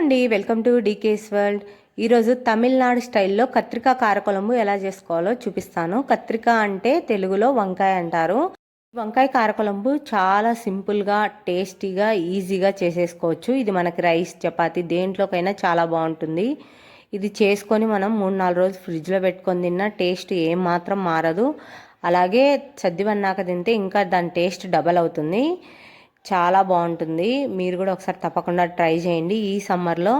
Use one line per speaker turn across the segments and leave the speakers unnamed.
అండి. Welcome to DK's world. ఈరోజు తమిళనాడు స్టైల్లో కత్రికా కారకొలంబు ఎలా చేసుకోవాలో చూపిస్తాను. కత్రిక అంటే తెలుగులో వంకాయ అంటారు. వంకాయ కారకొలంబు చాలా సింపుల్గా టేస్టీగా ఈజీగా చేసేసుకోవచ్చు. ఇది మనకి రైస్ చపాతి దేంట్లోకైనా చాలా బాగుంటుంది. ఇది చేసుకొని మనం మూడు నాలుగు రోజులు ఫ్రిడ్జ్లో పెట్టుకొని తిన్నా టేస్ట్ ఏం మాత్రం మారదు. అలాగే సద్దివన్నాక తింటే ఇంకా దాని టేస్ట్ డబల్ అవుతుంది. చాలా బాగుంటుంది. మీరు కూడా ఒకసారి తప్పకుండా ట్రై చేయండి. ఈ సమ్మర్లో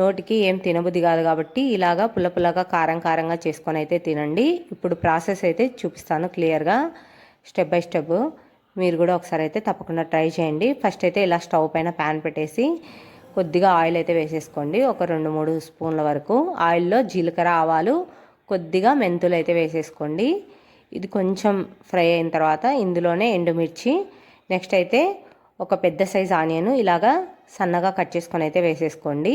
నోటికి ఏం తినబుద్ధి కాదు కాబట్టి ఇలాగా పుల్ల పుల్లగా కారం కారంగా చేసుకొని అయితే తినండి. ఇప్పుడు ప్రాసెస్ అయితే చూపిస్తాను క్లియర్గా. స్టెప్ బై స్టెప్ మీరు కూడా ఒకసారి అయితే తప్పకుండా ట్రై చేయండి. ఫస్ట్ అయితే ఇలా స్టవ్ పైన ప్యాన్ పెట్టేసి కొద్దిగా ఆయిల్ అయితే వేసేసుకోండి. ఒక రెండు మూడు స్పూన్ల వరకు ఆయిల్లో జీలకర్ర ఆవాలు కొద్దిగా మెంతులు అయితే వేసేసుకోండి. ఇది కొంచెం ఫ్రై అయిన తర్వాత ఇందులోనే ఎండుమిర్చి నెక్స్ట్ అయితే ఒక పెద్ద సైజ్ ఆనియన్ ఇలాగా సన్నగా కట్ చేసుకొని అయితే వేసేసుకోండి.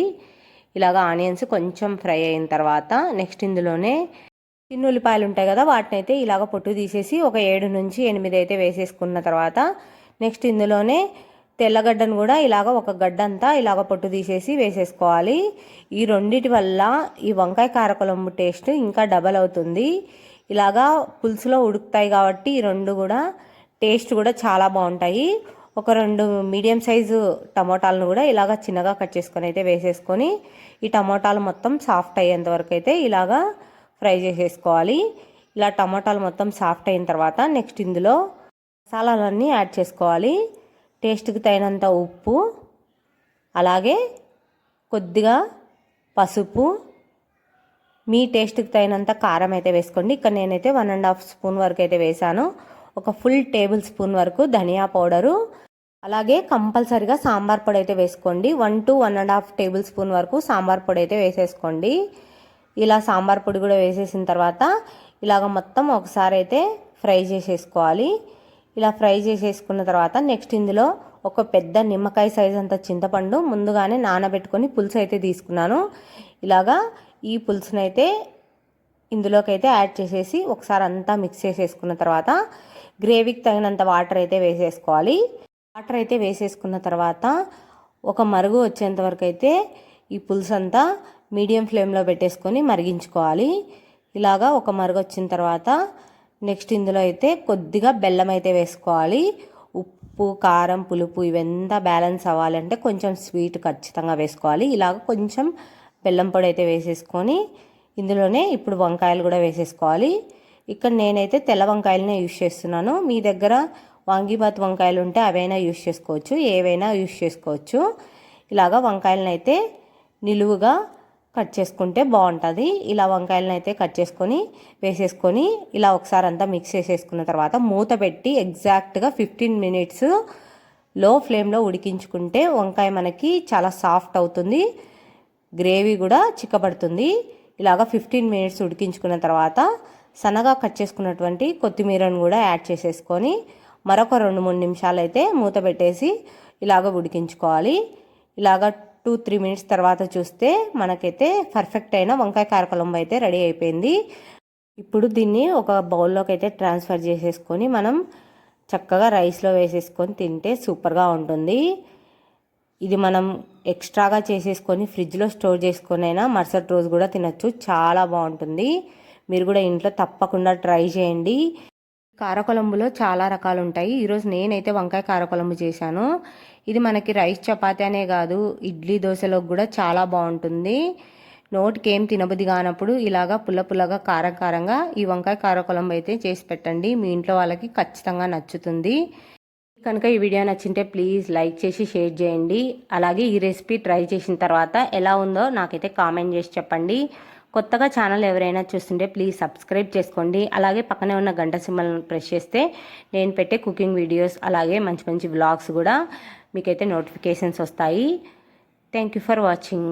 ఇలాగ ఆనియన్స్ కొంచెం ఫ్రై అయిన తర్వాత నెక్స్ట్ ఇందులోనే చిన్న ఉల్లిపాయలు ఉంటాయి కదా వాటిని అయితే ఇలాగ పొట్టు తీసేసి ఒక ఏడు నుంచి ఎనిమిది అయితే వేసేసుకున్న తర్వాత నెక్స్ట్ ఇందులోనే తెల్లగడ్డను కూడా ఇలాగ ఒక గడ్డ అంతా ఇలాగ పొట్టు తీసేసి వేసేసుకోవాలి. ఈ రెండిటి వల్ల ఈ వంకాయ కారకొలంబు టేస్ట్ ఇంకా డబల్ అవుతుంది. ఇలాగా పులుసులో ఉడుకుతాయి కాబట్టి ఈ రెండు కూడా టేస్ట్ కూడా చాలా బాగుంటాయి. ఒక రెండు మీడియం సైజు టమోటాలను కూడా ఇలాగ చిన్నగా కట్ చేసుకొని అయితే వేసేసుకొని ఈ టమోటాలు మొత్తం సాఫ్ట్ అయ్యేంత వరకు అయితే ఇలాగా ఫ్రై చేసేసుకోవాలి. ఇలా టమోటాలు మొత్తం సాఫ్ట్ అయిన తర్వాత నెక్స్ట్ ఇందులో మసాలాలన్నీ యాడ్ చేసుకోవాలి. టేస్ట్కి తగినంత ఉప్పు అలాగే కొద్దిగా పసుపు మీ టేస్ట్కి తగినంత కారం అయితే వేసుకోండి. ఇక్కడ నేనైతే వన్ అండ్ హాఫ్ స్పూన్ వరకు అయితే వేసాను. ఒక ఫుల్ టేబుల్ స్పూన్ వరకు ధనియా పౌడరు. అలాగే కంపల్సరిగా సాంబార్ పొడి అయితే వేసుకోండి. One to one and half tablespoon వరకు సాంబార్ పొడి అయితే వేసేసుకోండి. ఇలా సాంబార్ పొడి కూడా వేసేసిన తర్వాత ఇలాగ మొత్తం ఒకసారి అయితే ఫ్రై చేసేసుకోవాలి. ఇలా ఫ్రై చేసేసుకున్న తర్వాత నెక్స్ట్ ఇందులో ఒక పెద్ద నిమ్మకాయ సైజ్ అంత చింతపండు ముందుగానే నానబెట్టుకొని పులుసు అయితే తీసుకున్నాను. ఇలాగా ఈ పులుసునైతే ఇందులోకి అయితే యాడ్ చేసేసి ఒకసారి అంతా మిక్స్ చేసేసుకున్న తర్వాత గ్రేవీకి తగినంత వాటర్ అయితే వేసేసుకోవాలి. వాటర్ అయితే వేసేసుకున్న తర్వాత ఒక మరుగు వచ్చేంత వరకు అయితే ఈ పులుసు అంతా మీడియం ఫ్లేమ్లో పెట్టేసుకొని మరిగించుకోవాలి. ఇలాగా ఒక మరుగు వచ్చిన తర్వాత నెక్స్ట్ ఇందులో అయితే కొద్దిగా బెల్లం అయితే వేసుకోవాలి. ఉప్పు కారం పులుపు ఇవంతా బ్యాలెన్స్ అవ్వాలంటే కొంచెం స్వీట్ ఖచ్చితంగా వేసుకోవాలి. ఇలాగ కొంచెం బెల్లం పొడి అయితే వేసేసుకొని ఇందులోనే ఇప్పుడు వంకాయలు కూడా వేసేసుకోవాలి. ఇక్కడ నేనైతే తెల్ల వంకాయలనే యూజ్ చేస్తున్నాను. మీ దగ్గర వాంగిబాత్ వంకాయలు ఉంటే అవైనా యూజ్ చేసుకోవచ్చు? ఏవైనా యూస్ చేసుకోవచ్చు. ఇలాగా వంకాయలను అయితే నిలువుగా కట్ చేసుకుంటే బాగుంటుంది ఇలా వంకాయలను అయితే కట్ చేసుకొని వేసేసుకొని ఇలా ఒకసారి అంతా మిక్స్ చేసేసుకున్న తర్వాత మూత పెట్టి ఎగ్జాక్ట్గా ఫిఫ్టీన్ మినిట్స్లో ఫ్లేమ్లో ఉడికించుకుంటే వంకాయ మనకి చాలా సాఫ్ట్ అవుతుంది. గ్రేవీ కూడా చిక్కబడుతుంది. ఇలాగ ఫిఫ్టీన్ మినిట్స్ ఉడికించుకున్న తర్వాత సన్నగా కట్ చేసుకున్నటువంటి కొత్తిమీరను కూడా యాడ్ చేసేసుకొని మరొక రెండు మూడు నిమిషాలు అయితే మూత పెట్టేసి ఇలాగ ఉడికించుకోవాలి. ఇలాగ టూ త్రీ మినిట్స్ తర్వాత చూస్తే మనకైతే పర్ఫెక్ట్ అయిన వంకాయ కారకొలంబు అయితే రెడీ అయిపోయింది. ఇప్పుడు దీన్ని ఒక బౌల్లోకి అయితే ట్రాన్స్ఫర్ చేసేసుకొని మనం చక్కగా రైస్లో వేసేసుకొని తింటే సూపర్గా ఉంటుంది. ఇది మనం ఎక్స్ట్రాగా చేసేసుకొని ఫ్రిడ్జ్లో స్టోర్ చేసుకొని అయినా మరుసటి రోజు కూడా తినచ్చు. చాలా బాగుంటుంది. మీరు కూడా ఇంట్లో తప్పకుండా ట్రై చేయండి. కారకొలంబులో చాలా రకాలు ఉంటాయి ఈరోజు నేనైతే వంకాయ కారకొలంబు చేశాను. ఇది మనకి రైస్ చపాతీ అనే కాదు ఇడ్లీ దోశలోకి కూడా చాలా బాగుంటుంది. నోటికి ఏం తినబుద్ధి కానప్పుడు ఇలాగా పుల్ల పుల్లగా కారం కారంగా ఈ వంకాయ కారకొలంబు అయితే చేసి పెట్టండి. మీ ఇంట్లో వాళ్ళకి ఖచ్చితంగా నచ్చుతుంది. కనుక ఈ వీడియో నచ్చింటే ప్లీజ్ లైక్ చేసి షేర్ చేయండి. అలాగే ఈ రెసిపీ ట్రై చేసిన తర్వాత ఎలా ఉందో నాకైతే కామెంట్ చేసి చెప్పండి. కొత్తగా ఛానల్ ఎవరైనా చూస్తుంటే ప్లీజ్ సబ్స్క్రైబ్ చేసుకోండి. అలాగే పక్కనే ఉన్న గంట సింబల్ ప్రెస్ చేస్తే నేను పెట్టే కుకింగ్ వీడియోస్ అలాగే మంచి మంచి వ్లాగ్స్ కూడా మీకైతే నోటిఫికేషన్స్ వస్తాయి. Thank you for watching